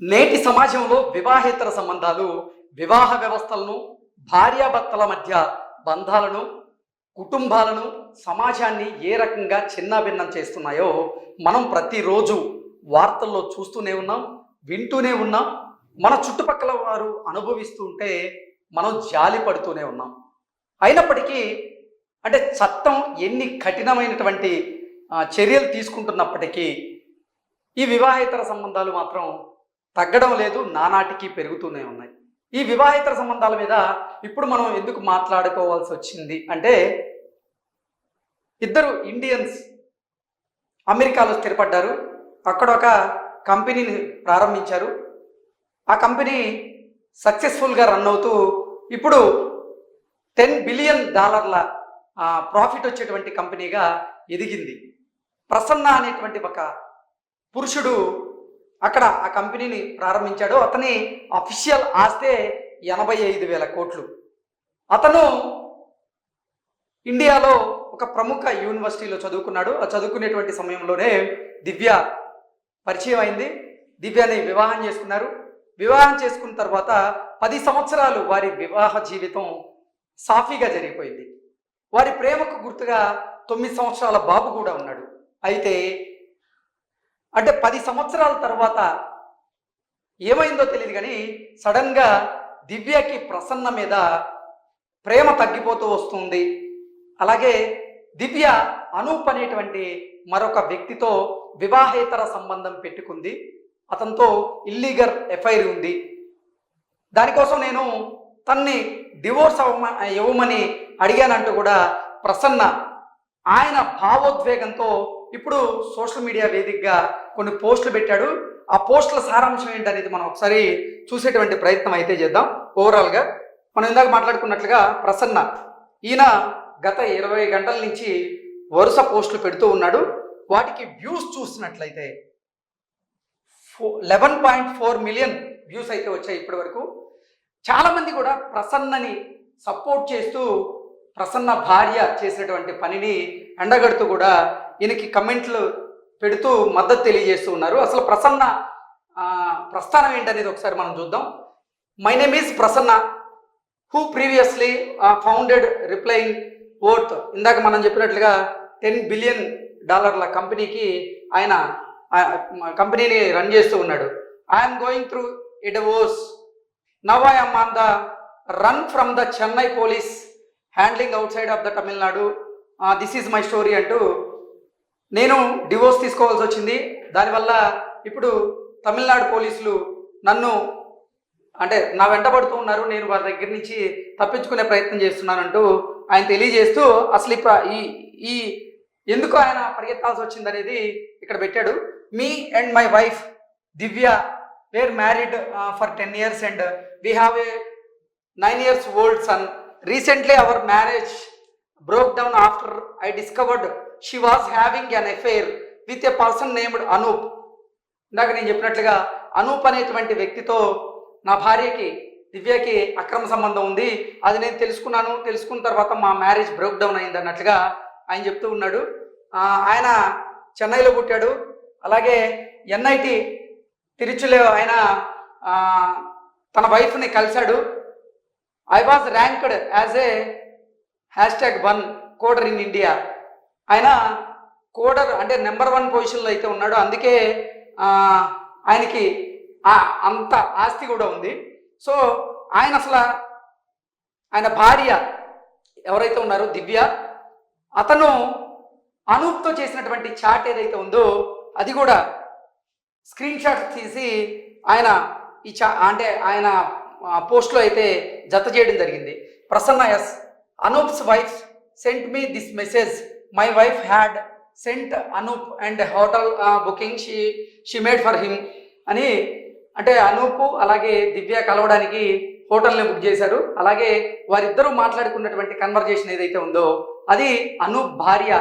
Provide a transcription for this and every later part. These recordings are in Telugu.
నేటి సమాజంలో వివాహేతర సంబంధాలు వివాహ వ్యవస్థలను భార్యాభర్తల మధ్య బంధాలను కుటుంబాలను సమాజాన్ని ఏ రకంగా చిన్నాభిన్నం చేస్తున్నాయో మనం ప్రతిరోజు వార్తల్లో చూస్తూనే ఉన్నాం వింటూనే ఉన్నాం. మన చుట్టుపక్కల వారు అనుభవిస్తూ ఉంటే మనం జాలి పడుతూనే ఉన్నాం. అయినప్పటికీ అంటే చట్టం ఎన్ని కఠినమైనటువంటి చర్యలు తీసుకుంటున్నప్పటికీ ఈ వివాహేతర సంబంధాలు మాత్రం తగ్గడం లేదు నానాటికి పెరుగుతూనే ఉన్నాయి. ఈ వివాహేతర సంబంధాల మీద ఇప్పుడు మనం ఎందుకు మాట్లాడుకోవాల్సి వచ్చింది అంటే ఇద్దరు ఇండియన్స్ అమెరికాలో స్థిరపడ్డారు. అక్కడ ఒక కంపెనీని ప్రారంభించారు. ఆ కంపెనీ సక్సెస్ఫుల్గా రన్ అవుతూ ఇప్పుడు టెన్ బిలియన్ డాలర్ల ప్రాఫిట్ వచ్చేటువంటి కంపెనీగా ఎదిగింది. ప్రసన్న అనేటువంటి ఒక పురుషుడు అక్కడ ఆ కంపెనీని ప్రారంభించాడు. అతని అఫీషియల్ ఆస్తే ఎనభై ఐదు వేల కోట్లు. అతను ఇండియాలో ఒక ప్రముఖ యూనివర్సిటీలో చదువుకున్నాడు. ఆ చదువుకునేటువంటి సమయంలోనే దివ్య పరిచయం అయింది. దివ్యని వివాహం చేసుకున్నారు. వివాహం చేసుకున్న తర్వాత పది సంవత్సరాలు వారి వివాహ జీవితం సాఫీగా జరిగిపోయింది. వారి ప్రేమకు గుర్తుగా తొమ్మిది సంవత్సరాల బాబు కూడా ఉన్నాడు. అయితే అంటే పది సంవత్సరాల తర్వాత ఏమైందో తెలియదు కానీ సడన్గా దివ్యకి ప్రసన్న మీద ప్రేమ తగ్గిపోతూ వస్తుంది. అలాగే దివ్య అనూప్ అనేటువంటి మరొక వ్యక్తితో వివాహేతర సంబంధం పెట్టుకుంది. అతనితో ఇల్లీగల్ ఎఫ్ఐఆర్ ఉంది. దానికోసం నేను తన్ని డివోర్స్ అవ్వమ ఇవ్వమని అడిగానంటూ కూడా ప్రసన్న ఆయన భావోద్వేగంతో ఇప్పుడు సోషల్ మీడియా వేదికగా కొన్ని పోస్టులు పెట్టాడు. ఆ పోస్టుల సారాంశం ఏంటనేది మనం ఒకసారి చూసేటువంటి ప్రయత్నం అయితే చేద్దాం. ఓవరాల్గా మనం ఇందాక మాట్లాడుకున్నట్లుగా ప్రసన్న ఈయన గత ఇరవై గంటల నుంచి వరుస పోస్టులు పెడుతూ ఉన్నాడు. వాటికి వ్యూస్ చూసినట్లయితే eleven point four million views అయితే వచ్చాయి ఇప్పటి వరకు చాలామంది కూడా ప్రసన్నని సపోర్ట్ చేస్తూ ప్రసన్న భార్య చేసినటువంటి పనిని ఎండగడుతూ కూడా ఈయనకి కమెంట్లు పెడుతూ మద్దతు తెలియజేస్తూ ఉన్నారు. అసలు ప్రసన్న ప్రస్థానం ఏంటనేది ఒకసారి మనం చూద్దాం. My name is Prasanna. Who previously founded Rippling worth ఇందాక మనం చెప్పినట్లుగా టెన్ బిలియన్ డాలర్ల కంపెనీకి ఆయన కంపెనీని రన్ చేస్తూ ఉన్నాడు. I'm going through it as now I'm on the run from the Chennai police handling outside of the Tamil Nadu this is my story అంటూ నేను డివోర్స్ తీసుకోవాల్సి వచ్చింది. దానివల్ల ఇప్పుడు తమిళనాడు పోలీసులు నన్ను అంటే నా వెంటబడుతూ ఉన్నారు. నేను వారి దగ్గర నుంచి తప్పించుకునే ప్రయత్నం చేస్తున్నానంటూ ఆయన తెలియజేస్తూ అసలు ఈ ఈ ఈ ఎందుకు ఆయన పరిగెత్తాల్సి వచ్చింది అనేది ఇక్కడ పెట్టాడు. Me and my wife Divya were married for ten years and we have a nine years old son recently our marriage broke down after I discovered she was having an affair with a person named Anoop ఇందాక నేను చెప్పినట్లుగా అనూప్ అనేటువంటి వ్యక్తితో నా భార్యకి దివ్యకి అక్రమ సంబంధం ఉంది. అది నేను తెలుసుకున్నాను. తెలుసుకున్న తర్వాత మా మ్యారేజ్ బ్రేక్ డౌన్ అయింది అన్నట్లుగా ఆయన చెప్తూ ఉన్నాడు. ఆయన చెన్నైలో పుట్టాడు. అలాగే ఎన్ఐటి తిరుచులో ఆయన తన వైఫ్ని కలిశాడు. I was ranked as a hashtag one coder in India ఆయన కోడర్ అంటే నెంబర్ వన్ పొజిషన్లో అయితే ఉన్నాడు. అందుకే ఆయనకి అంత ఆస్తి కూడా ఉంది. సో ఆయన అసలు ఆయన భార్య ఎవరైతే ఉన్నారో దివ్య అతను అనూప్తో చేసినటువంటి చాట్ ఏదైతే ఉందో అది కూడా స్క్రీన్ షాట్ తీసి ఆయన ఈ చా అంటే ఆయన పోస్ట్లో అయితే జత చేయడం జరిగింది. Prasanna as Anoop's wife sent me this message my wife had sent Anoop and hotel booking she she made for him అని అంటే అనూప్ అలాగే దివ్య కలవడానికి హోటల్ని బుక్ చేశారు. అలాగే వారిద్దరూ మాట్లాడుకున్నటువంటి కన్వర్జేషన్ ఏదైతే ఉందో అది అనూప్ భార్య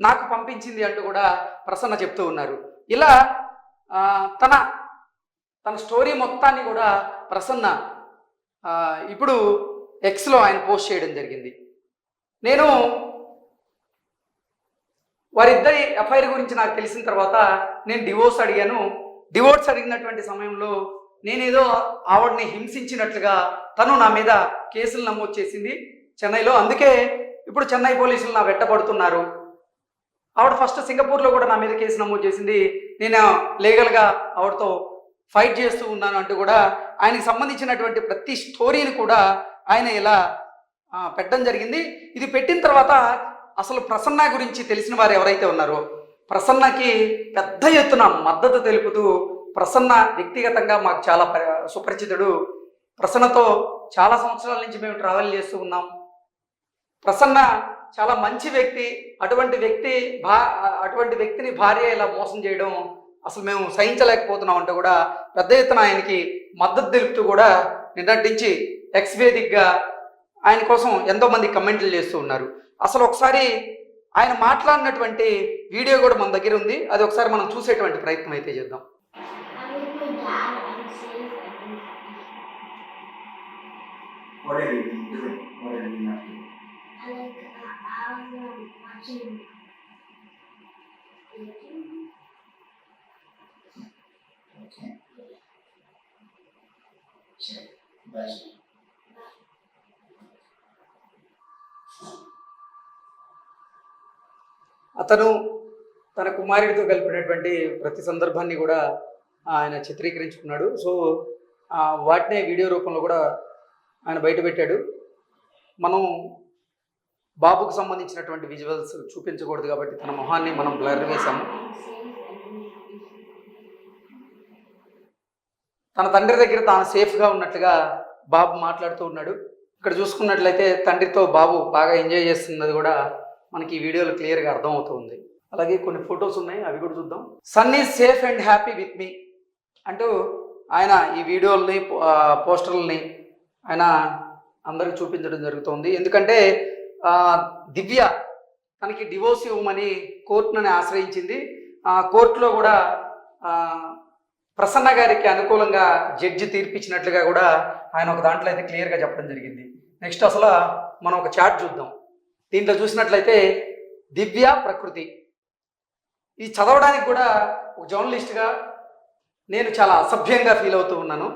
నాకు పంపించింది అంటూ కూడా ప్రసన్న చెప్తూ ఉన్నారు. ఇలా తన తన స్టోరీ మొత్తాన్ని కూడా ప్రసన్న. ఇప్పుడు ఎక్స్లో ఆయన పోస్ట్ చేయడం జరిగింది. నేను వారిద్దరి ఎఫ్ఐఆర్ గురించి నాకు తెలిసిన తర్వాత నేను డివోర్స్ అడిగాను. డివోర్స్ అడిగినటువంటి సమయంలో నేనేదో ఆవిడని హింసించినట్లుగా తను నా మీద కేసులు నమోదు చేసింది చెన్నైలో. అందుకే ఇప్పుడు చెన్నై పోలీసులు నా వెట్టబడుతున్నారు ఆవిడ ఫస్ట్ సింగపూర్లో కూడా నా మీద కేసు నమోదు చేసింది. నేను లీగల్గా ఆవిడతో ఫైట్ చేస్తూ ఉన్నాను అంటూ కూడా ఆయనకి సంబంధించినటువంటి ప్రతి స్టోరీని కూడా ఆయన ఇలా పెట్టడం జరిగింది. ఇది పెట్టిన తర్వాత అసలు ప్రసన్న గురించి తెలిసిన వారు ఎవరైతే ఉన్నారో ప్రసన్నకి పెద్ద ఎత్తున మద్దతు తెలుపుతూ ప్రసన్న వ్యక్తిగతంగా మాకు చాలా సుపరిచితుడు. ప్రసన్నతో చాలా సంవత్సరాల నుంచి మేము ట్రావెల్ చేస్తూ ఉన్నాం. ప్రసన్న చాలా మంచి వ్యక్తి. అటువంటి వ్యక్తి భా అటువంటి వ్యక్తిని భార్య ఇలా మోసం చేయడం అసలు మేము సహించలేకపోతున్నాం అంటే కూడా పెద్ద ఎత్తున ఆయనకి మద్దతు తెలుపుతూ కూడా నిన్నటి నుంచి ఎక్స్ వేదిక్గా ఆయన కోసం ఎంతో మంది కమెంట్లు చేస్తూ ఉన్నారు అసలు ఒకసారి ఆయన మాట్లాడినటువంటి వీడియో కూడా మన దగ్గర ఉంది అది ఒకసారి మనం చూసేటువంటి ప్రయత్నం అయితే చేద్దాం What are you doing? What are you not doing? I like. Uh, I was um, watching. Sure. అతను తన కుమారుడితో కలిపినటువంటి ప్రతి సందర్భాన్ని కూడా ఆయన చిత్రీకరించుకున్నాడు సో వాటినే వీడియో రూపంలో కూడా ఆయన బయట పెట్టాడు మనం బాబుకు సంబంధించినటువంటి విజువల్స్ చూపించకూడదు కాబట్టి తన మొహాన్ని మనం బ్లర్ వేశాము తన తండ్రి దగ్గర తాను సేఫ్గా ఉన్నట్లుగా బాబు మాట్లాడుతూ ఉన్నాడు. ఇక్కడ చూసుకున్నట్లయితే తండ్రితో బాబు బాగా ఎంజాయ్ చేస్తున్నది కూడా మనకి ఈ వీడియోలో క్లియర్గా అర్థమవుతుంది. అలాగే కొన్ని ఫొటోస్ ఉన్నాయి అవి కూడా చూద్దాం. Son is safe and happy with me అంటూ ఆయన ఈ వీడియోల్ని పోస్టర్లని ఆయన అందరికి చూపించడం జరుగుతుంది. ఎందుకంటే దివ్య తనకి డివోర్స్ ఇవ్వమని కోర్టునని ఆశ్రయించింది. ఆ కోర్టులో కూడా ప్రసన్న గారికి అనుకూలంగా జడ్జి తీర్పిచ్చినట్లుగా కూడా ఆయన ఒక దాంట్లో అయితే క్లియర్గా చెప్పడం జరిగింది. నెక్స్ట్ అసలు మనం ఒక చాట్ చూద్దాం. దీంట్లో చూసినట్లయితే దివ్య ప్రకృతి. ఇది చదవడానికి కూడా ఒక జర్నలిస్ట్గా నేను చాలా అసభ్యంగా ఫీల్ అవుతూ ఉన్నాను.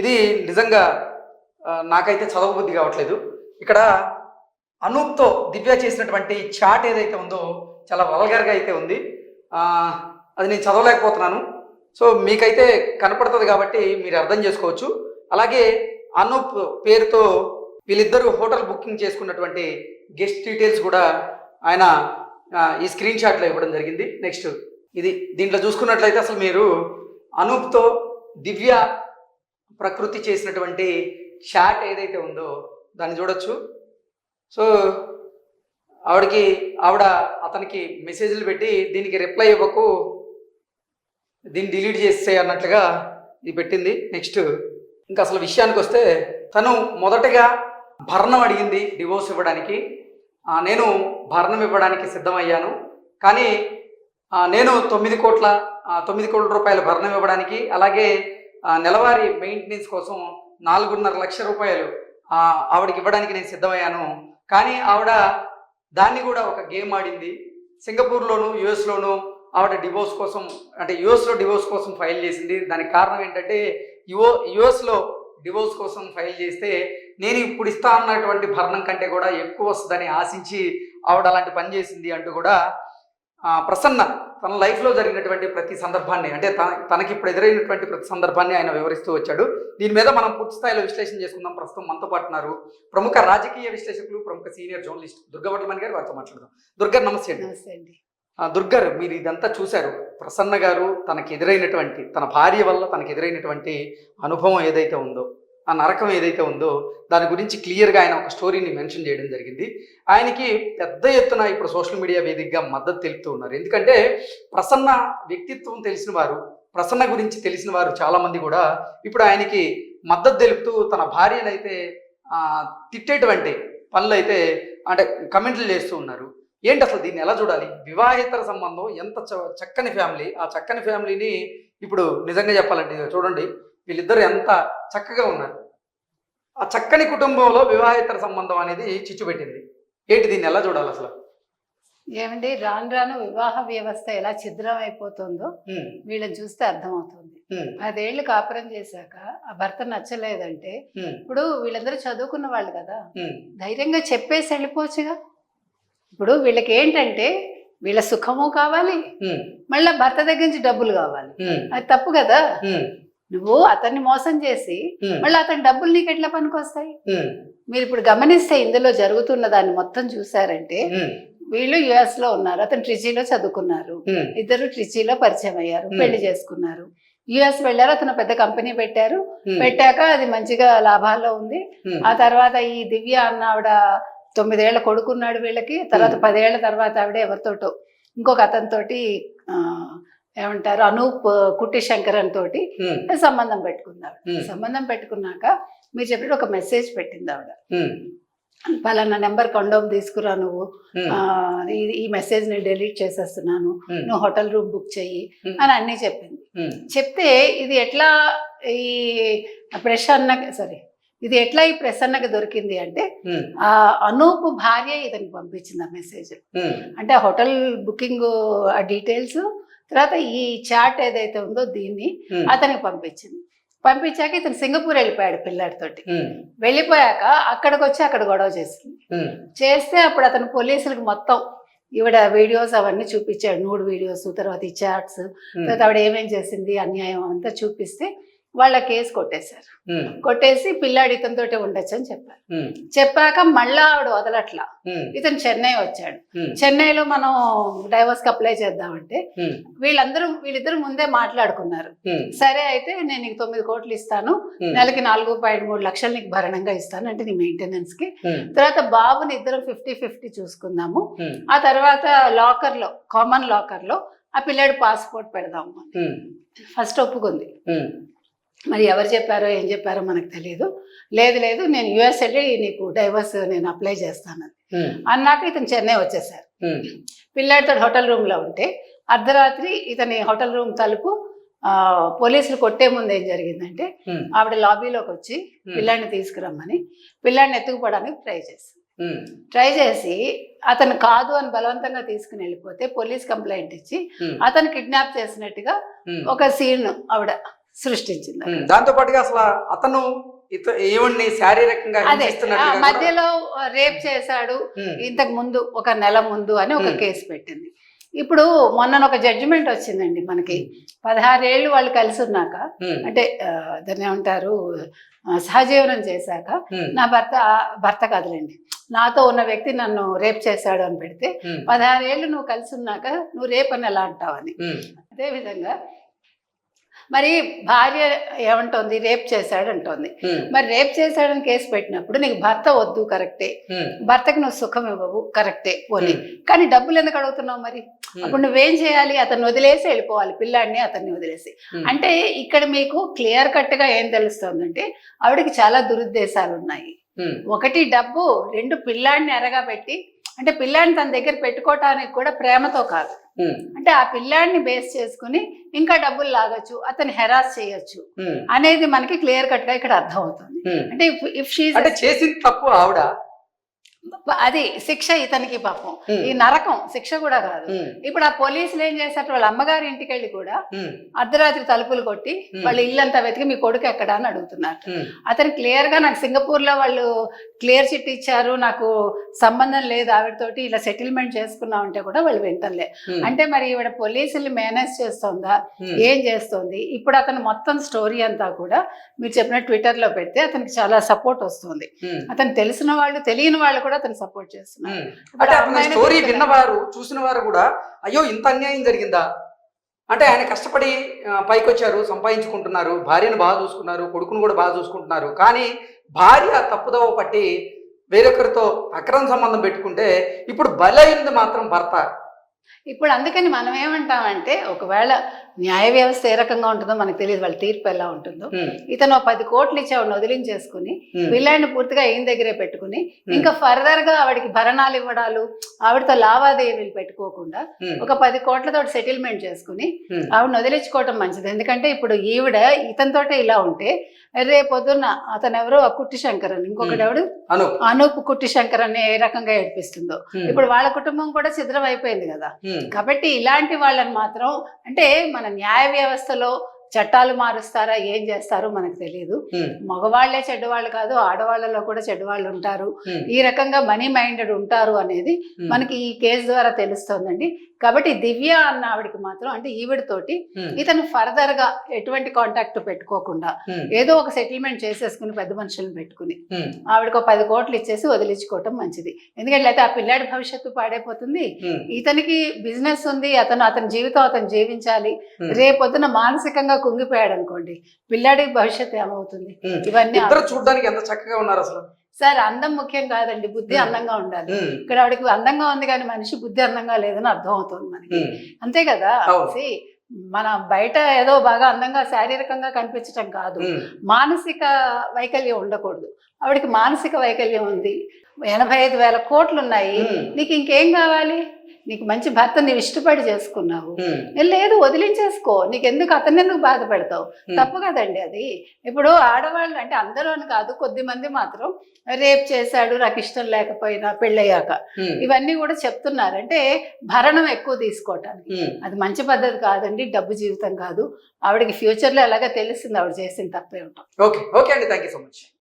ఇది నిజంగా నాకైతే చదవబుద్ధి కావట్లేదు. ఇక్కడ అనూప్తో దివ్య చేసినటువంటి చాట్ ఏదైతే ఉందో చాలా వల్గర్గా అయితే ఉంది. అది నేను చదవలేకపోతున్నాను. సో మీకైతే కనపడుతుంది కాబట్టి మీరు అర్థం చేసుకోవచ్చు. అలాగే అనూప్ పేరుతో వీళ్ళిద్దరూ హోటల్ బుకింగ్ చేసుకున్నటువంటి గెస్ట్ డీటెయిల్స్ కూడా ఆయన ఈ స్క్రీన్ షాట్లో ఇవ్వడం జరిగింది. నెక్స్ట్ ఇది దీంట్లో చూసుకున్నట్లయితే అసలు మీరు అనూప్తో దివ్య ప్రకృతి చేసినటువంటి షాట్ ఏదైతే ఉందో దాన్ని చూడొచ్చు. సో ఆవిడకి ఆవిడ అతనికి మెసేజ్లు పెట్టి దీనికి రిప్లై ఇవ్వకు దీన్ని డిలీట్ చేస్తే అన్నట్లుగా ఇది పెట్టింది. నెక్స్ట్ ఇంకా అసలు విషయానికి వస్తే తను మొదటగా భరణం అడిగింది డివోర్స్ ఇవ్వడానికి. నేను భరణం ఇవ్వడానికి సిద్ధమయ్యాను. కానీ నేను తొమ్మిది కోట్ల తొమ్మిది కోట్ల రూపాయల భరణం ఇవ్వడానికి అలాగే నెలవారీ మెయింటెనెన్స్ కోసం నాలుగున్నర లక్ష రూపాయలు ఆవిడకి ఇవ్వడానికి నేను సిద్ధమయ్యాను. కానీ ఆవిడ దాన్ని కూడా ఒక గేమ్ ఆడింది. సింగపూర్లోను యుఎస్లోను ఆవిడ డివోర్స్ కోసం అంటే యుఎస్లో డివోర్స్ కోసం ఫైల్ చేసింది. దానికి కారణం ఏంటంటే యుఓ యుఎస్లో డివోర్స్ కోసం ఫైల్ చేస్తే నేను ఇప్పుడు ఇస్తా అన్నటువంటి భరణం కంటే కూడా ఎక్కువ వస్తుందని ఆశించి ఆవిడ అలాంటి పని చేసింది అంటూ కూడా ప్రసన్న తన లైఫ్లో జరిగినటువంటి ప్రతి సందర్భాన్ని అంటే తన తనకి ఇప్పుడు ఎదురైనటువంటి ప్రతి సందర్భాన్ని ఆయన వివరిస్తూ వచ్చాడు. దీని మీద మనం పూర్తి స్థాయిలో విశ్లేషణ చేసుకుందాం. ప్రస్తుతం మనతో పాటు ఉన్నారు ప్రముఖ రాజకీయ విశ్లేషకులు ప్రముఖ సీనియర్ జర్నలిస్ట్ దుర్గవడ్లమణి గారు. వారితో మాట్లాడదాం. దుర్గా నమస్తే అండి. నమస్తే అండి. దుర్గారు మీరు ఇదంతా చూశారు. ప్రసన్న గారు తనకి ఎదురైనటువంటి తన భార్య వల్ల తనకు ఎదురైనటువంటి అనుభవం ఏదైతే ఉందో ఆ నరకం ఏదైతే ఉందో దాని గురించి క్లియర్గా ఆయన ఒక స్టోరీని మెన్షన్ చేయడం జరిగింది. ఆయనకి పెద్ద ఎత్తున ఇప్పుడు సోషల్ మీడియా వేదికగా మద్దతు తెలుపుతూ ఉన్నారు. ఎందుకంటే ప్రసన్న వ్యక్తిత్వం తెలిసిన వారు ప్రసన్న గురించి తెలిసిన వారు చాలామంది కూడా ఇప్పుడు ఆయనకి మద్దతు తెలుపుతూ తన భార్యనైతే తిట్టేటువంటి పనులు అయితే అంటే కమెంట్లు చేస్తూ ఉన్నారు. ఏంటి అసలు దీన్ని ఎలా చూడాలి? వివాహేతర సంబంధం ఎంత చక్కని ఫ్యామిలీ ఆ చక్కని ఫ్యామిలీని ఇప్పుడు నిజంగా చెప్పాలంటే చూడండి వీళ్ళిద్దరు ఎంత చక్కగా ఉన్నారు. ఆ చక్కని కుటుంబంలో వివాహేతర సంబంధం అనేది చిచ్చు పెట్టింది ఏంటి దీన్ని ఎలా చూడాలి అసలు? ఏమండి రాను రాను వివాహ వ్యవస్థ ఎలా ఛిద్రం అయిపోతుందో వీళ్ళని చూస్తే అర్థమవుతుంది. ఉమ్, పదేళ్ళు కాపురం చేశాక ఆ భర్త నచ్చలేదంటే ఇప్పుడు వీళ్ళందరూ చదువుకున్న వాళ్ళు కదా. ధైర్యంగా చెప్పేసి వెళ్ళిపోవచ్చుగా. ఇప్పుడు వీళ్ళకి ఏంటంటే వీళ్ళ సుఖము కావాలి మళ్ళీ భర్త దగ్గర నుంచి డబ్బులు కావాలి. అది తప్పు కదా? నువ్వు అతన్ని మోసం చేసి మళ్ళీ అతని డబ్బులు నీకు ఎట్లా పనికొస్తాయి? మీరు ఇప్పుడు గమనిస్తే ఇందులో జరుగుతున్న దాన్ని మొత్తం చూసారంటే వీళ్ళు యుఎస్లో ఉన్నారు అతను ట్రిచీలో చదువుకున్నారు. ఇద్దరు ట్రిచీలో పరిచయం అయ్యారు. పెళ్ళి చేసుకున్నారు. యుఎస్ వెళ్ళారు అతను పెద్ద కంపెనీ పెట్టారు. పెట్టాక అది మంచిగా లాభాల్లో ఉంది. ఆ తర్వాత ఈ దివ్య అన్న ఆవిడ తొమ్మిదేళ్ళ కొడుకున్నాడు వీళ్ళకి తర్వాత. పదేళ్ళ తర్వాత ఆవిడ ఎవరితోటో. ఇంకొక అతనితోటి ఏమంటారు అనూప్ కుట్టి శంకరన్ తోటి సంబంధం Hmm. సంబంధం పెట్టుకున్నాక మీరు చెప్పినట్టు ఒక మెసేజ్ పెట్టింది ఆవిడ. పలానా నెంబర్ కొండోమ్ తీసుకురా నువ్వు. ఈ- మెసేజ్ని డిలీట్ చేసేస్తున్నాను. నువ్వు హోటల్ రూమ్ బుక్ చెయ్యి. అని అన్నీ చెప్పింది. చెప్తే ఇది ఎట్లా ఈ ప్రసన్న సారీ ఇది ఎట్లా ఈ ప్రసన్నకి దొరికింది అంటే ఆ అనూప్ భార్య ఇతనికి పంపించింది ఆ మెసేజ్ అంటే ఆ హోటల్ బుకింగ్ ఆ డీటెయిల్స్ తర్వాత ఈ చాట్ ఏదైతే ఉందో దీన్ని అతనికి పంపించింది. పంపించాక ఇతను సింగపూర్ వెళ్ళిపోయాడు పిల్లాడితోటి. వెళ్ళిపోయాక అక్కడికి వచ్చి అక్కడ గొడవ చేసింది. చేస్తే అప్పుడు అతను పోలీసులకు మొత్తం ఈవిడ వీడియోస్ అవన్నీ చూపించాడు. నూడు వీడియోస్ తర్వాత ఈ చాట్స్ తర్వాత ఆవిడ ఏమేం చేసింది అన్యాయం అంతా చూపిస్తే వాళ్ళ కేసు కొట్టేశారు. కొట్టేసి పిల్లాడి ఇతనితోటే ఉండొచ్చు అని చెప్పారు. చెప్పాక మళ్ళా ఆవిడ వదలట్లా. ఇతను చెన్నై వచ్చాడు. చెన్నైలో మనం డైవర్స్కి అప్లై చేద్దామంటే వీళ్ళందరూ వీళ్ళిద్దరు ముందే మాట్లాడుకున్నారు. సరే అయితే నేను నీకు తొమ్మిది కోట్లు ఇస్తాను. నెలకి నాలుగు పాయింట్ మూడు లక్షలు నీకు భరణంగా ఇస్తాను అంటే నీ మెయింటెనెన్స్కి తర్వాత బాబుని ఇద్దరం ఫిఫ్టీ ఫిఫ్టీ చూసుకుందాము. ఆ తర్వాత లాకర్లో కామన్ లాకర్లో ఆ పిల్లాడి పాస్పోర్ట్ పెడదాము ఫస్ట్ ఒప్పుకుంది. మరి ఎవరు చెప్పారో ఏం చెప్పారో మనకు తెలియదు లేదు లేదు నేను యుఎస్ వెళ్ళి నీకు డైవర్స్ నేను అప్లై చేస్తాను అన్నాక ఇతను చెన్నై వచ్చేసారు. పిల్లాడితో హోటల్ రూమ్లో ఉంటే అర్ధరాత్రి ఇతని హోటల్ రూమ్ తలుపు ఆ, పోలీసులు కొట్టే ముందు ఏం జరిగిందంటే ఆవిడ లాబీలోకి వచ్చి పిల్లాడిని తీసుకురమ్మని పిల్లాడిని ఎత్తుకుపోవడానికి ట్రై చేసింది. ట్రై చేసి అతను కాదు అని బలవంతంగా తీసుకుని వెళ్ళిపోతే పోలీస్ కంప్లైంట్ ఇచ్చి అతను కిడ్నాప్ చేసినట్టుగా ఒక సీన్ ఆవిడ సృష్టించింది దాంతో పాటుగా అసలు అతను ఈవెన్ని శారీరకంగా మధ్యలో రేప్ చేశాడు ఇంతకు ముందు ఒక నెల ముందు అని ఒక. కేసు పెట్టింది. ఇప్పుడు మొన్న ఒక జడ్జిమెంట్ వచ్చిందండి మనకి. పదహారేళ్ళు వాళ్ళు కలిసి ఉన్నాక అంటే దాన్ని ఏమంటారు సహజీవనం చేశాక నా భర్త భర్త కాదులేండి నాతో ఉన్న వ్యక్తి నన్ను రేప్ చేశాడు అని పెడితే పదహారేళ్ళు నువ్వు కలిసి ఉన్నాక నువ్వు రేప్ అని ఎలా అంటావని అదేవిధంగా మరి భార్య ఏమంటోంది? రేప్ చేశాడు అంటోంది మరి రేప్ చేశాడని కేసు పెట్టినప్పుడు నీకు భర్త వద్దు కరెక్టే. భర్తకి నువ్వు సుఖం ఇవ్వవు కరెక్టే పోనీ. కానీ డబ్బులు ఎందుకు అడుగుతున్నావు మరి? అప్పుడు నువ్వేం చేయాలి? అతన్ని వదిలేసి వెళ్ళిపోవాలి పిల్లాడిని అతన్ని వదిలేసి. అంటే ఇక్కడ మీకు క్లియర్ కట్గా ఏం తెలుస్తోందంటే ఆవిడకి చాలా దురుద్దేశాలు ఉన్నాయి ఒకటి డబ్బు రెండు పిల్లాడిని ఎరగా పెట్టి అంటే పిల్లాడిని తన దగ్గర పెట్టుకోవటానికి కూడా ప్రేమతో కాదు. అంటే ఆ పిల్లాడిని బేస్ చేసుకుని ఇంకా డబ్బులు లాగొచ్చు అతన్ని హెరాస్ చేయొచ్చు అనేది మనకి క్లియర్ కట్గా ఇక్కడ అర్థం అవుతుంది. అంటే ఇఫ్ షీ అంటే చేసింది తప్పు ఆవిడ అది శిక్ష ఇతనికి పాపం. ఈ నరకం శిక్ష కూడా కాదు. ఇప్పుడు ఆ పోలీసులు ఏం చేశారు వాళ్ళ అమ్మగారి ఇంటికి వెళ్ళి కూడా అర్ధరాత్రి తలుపులు కొట్టి. వాళ్ళ ఇల్లంతా వెతికి మీ కొడుకు ఎక్కడా అని అడుగుతున్నారు. అతను క్లియర్గా నాకు సింగపూర్లో వాళ్ళు క్లియర్ చిట్ ఇచ్చారు నాకు సంబంధం లేదు ఆవిడతోటి ఇలా సెటిల్మెంట్ చేసుకున్నాం అంటే కూడా వాళ్ళు వింటలే. అంటే మరి ఈవిడ పోలీసులు మేనేజ్ చేస్తోందా? ఏం చేస్తోంది? ఇప్పుడు అతను మొత్తం స్టోరీ అంతా కూడా మీరు చెప్పిన ట్విట్టర్లో పెడితే అతనికి చాలా సపోర్ట్ వస్తుంది. అతను తెలిసిన వాళ్ళు తెలియని వాళ్ళు కూడా అతను సపోర్ట్ చేస్తున్నారు. అంటే అతని స్టోరీ. విన్నవారు చూసిన వారు కూడా అయ్యో ఇంత అన్యాయం జరిగిందా? అంటే ఆయన కష్టపడి పైకి వచ్చారు సంపాదించుకుంటున్నారు భార్యను బాగా చూసుకున్నారు కొడుకును కూడా బాగా చూసుకుంటున్నారు. కానీ భార్య తప్పుదోవ పట్టి వేరొకరితో అక్రమ సంబంధం పెట్టుకుంటే ఇప్పుడు బలైంది మాత్రం భర్త. ఇప్పుడు అందుకని మనం ఏమంటామంటే ఒకవేళ న్యాయ వ్యవస్థ ఏ రకంగా ఉంటుందో మనకు తెలియదు వాళ్ళ తీర్పు ఎలా ఉంటుందో. ఇతను పది కోట్లు ఇచ్చి ఆవిడ వదిలించేసుకుని పిల్లాడిని పూర్తిగా ఈయన దగ్గరే పెట్టుకుని ఇంకా ఫర్దర్గా ఆవిడకి భరణాలు ఇవ్వడాలు ఆవిడతో లావాదేవీలు పెట్టుకోకుండా ఒక పది కోట్లతో సెటిల్మెంట్ చేసుకుని ఉమ్, ఆవిడ వదిలించుకోవటం మంచిది. ఎందుకంటే ఇప్పుడు ఈవిడ ఇతనితోటే ఇలా ఉంటే రేపొద్దున్న అతను ఎవరో కుట్టి శంకర్ అని ఇంకొకటి ఎవడు? అను అనూప్ కుట్టి శంకర్ అని ఏ రకంగా ఏడిపిస్తుందో. ఇప్పుడు వాళ్ళ కుటుంబం కూడా ఛిద్రం అయిపోయింది కదా. కాబట్టి ఇలాంటి వాళ్ళని మాత్రం అంటే మన న్యాయ వ్యవస్థలో చట్టాలు మారుస్తారా ఏం చేస్తారో మనకు తెలియదు మగవాళ్ళే చెడ్డవాళ్ళు కాదు ఆడవాళ్ళలో కూడా చెడ్డవాళ్ళు ఉంటారు. ఈ రకంగా మనీ మైండెడ్ ఉంటారు అనేది మనకి ఈ కేసు ద్వారా తెలుస్తోందండి. కాబట్టి దివ్య అన్న ఆవిడకి మాత్రం అంటే ఈవిడతోటి ఇతను ఫర్దర్గా ఎటువంటి కాంటాక్ట్ పెట్టుకోకుండా ఏదో ఒక సెటిల్మెంట్ చేసేసుకుని పెద్ద మనుషులను పెట్టుకుని ఆవిడకు ఒక పది కోట్లు ఇచ్చేసి వదిలించుకోవటం మంచిది. ఎందుకంటే అయితే ఆ పిల్లాడి భవిష్యత్తు పాడైపోతుంది. ఇతనికి బిజినెస్ ఉంది అతను అతని జీవితం అతను జీవించాలి. రేపొద్దున మానసికంగా కుంగిపోయాడు అనుకోండి పిల్లాడికి భవిష్యత్తు ఏమవుతుంది. ఇవన్నీ చూడడానికి ఎంత చక్కగా ఉన్నారు అసలు. సార్ అందం ముఖ్యం కాదండి బుద్ధి. అందంగా ఉండాలి. ఇక్కడ ఆవిడకి అందంగా ఉంది కానీ మనిషి బుద్ధి అందంగా లేదని అర్థం అవుతుంది మనకి అంతే కదా? మన బయట ఏదో బాగా అందంగా శారీరకంగా కనిపించటం కాదు. మానసిక వైకల్యం ఉండకూడదు. ఆవిడకి మానసిక వైకల్యం ఉంది. ఎనభై ఐదు వేల కోట్లు ఉన్నాయి నీకు ఇంకేం కావాలి? నీకు మంచి భర్త నీవు ఇష్టపడి చేసుకున్నావు. లేదు వదిలించేసుకో. నీకు ఎందుకు అతన్ని ఎందుకు బాధ పెడతావు Hmm. తప్పు కదండి అది. ఇప్పుడు ఆడవాళ్ళు అంటే అందరూ అని కాదు కొద్ది మంది మాత్రం రేప్ చేశాడు నాకు ఇష్టం లేకపోయినా పెళ్ళయ్యాక. ఇవన్నీ కూడా చెప్తున్నారు. అంటే భరణం ఎక్కువ తీసుకోవటానికి. అది మంచి పద్ధతి కాదండి డబ్బు జీవితం కాదు. ఆవిడకి ఫ్యూచర్లో ఎలాగో తెలుస్తుంది ఆవిడ చేసిన తప్పే ఉంటాం. ఓకే ఓకే అండి. Thank you so much.